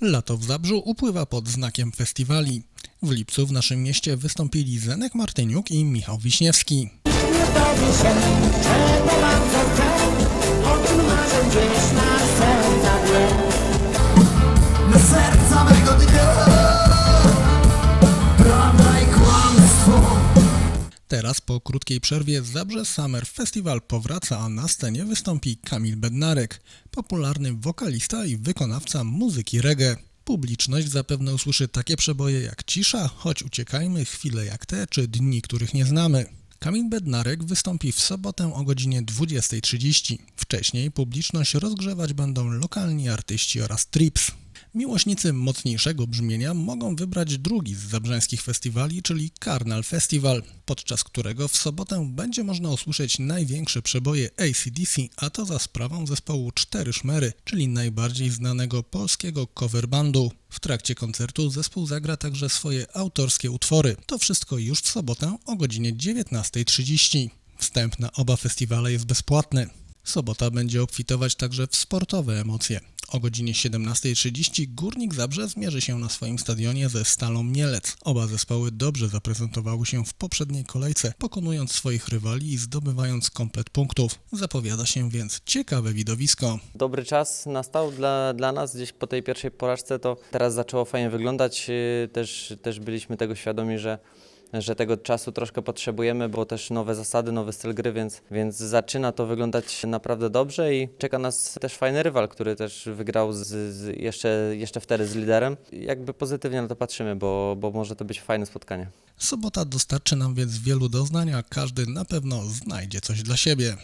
Lato w Zabrzu upływa pod znakiem festiwali. W lipcu w naszym mieście wystąpili Zenek Martyniuk i Michał Wiśniewski. Teraz po krótkiej przerwie Zabrze Summer Festival powraca, a na scenie wystąpi Kamil Bednarek, popularny wokalista i wykonawca muzyki reggae. Publiczność zapewne usłyszy takie przeboje jak Cisza, Choć uciekajmy, Chwile jak te czy Dni, których nie znamy. Kamil Bednarek wystąpi w sobotę o godzinie 20.30. Wcześniej publiczność rozgrzewać będą lokalni artyści oraz trips. Miłośnicy mocniejszego brzmienia mogą wybrać drugi z zabrzeńskich festiwali, czyli Karnal Festival, podczas którego w sobotę będzie można usłyszeć największe przeboje ACDC, a to za sprawą zespołu Cztery Szmery, czyli najbardziej znanego polskiego coverbandu. W trakcie koncertu zespół zagra także swoje autorskie utwory. To wszystko już w sobotę o godzinie 19.30. Wstęp na oba festiwale jest bezpłatny. Sobota będzie obfitować także w sportowe emocje. O godzinie 17.30 Górnik Zabrze zmierzy się na swoim stadionie ze Stalą Mielec. Oba zespoły dobrze zaprezentowały się w poprzedniej kolejce, pokonując swoich rywali i zdobywając komplet punktów. Zapowiada się więc ciekawe widowisko. Dobry czas nastał dla, dla nas gdzieś po tej pierwszej porażce, to teraz zaczęło fajnie wyglądać. Yy, Też, też byliśmy tego świadomi, że, że tego czasu troszkę potrzebujemy, bo też nowe zasady, nowy styl gry, więc, więc zaczyna to wyglądać naprawdę dobrze i czeka nas też fajny rywal, który też wygrał z, z jeszcze, jeszcze wtedy z liderem. Jakby pozytywnie na to patrzymy, bo, bo może to być fajne spotkanie. Sobota dostarczy nam więc wielu doznań, a każdy na pewno znajdzie coś dla siebie.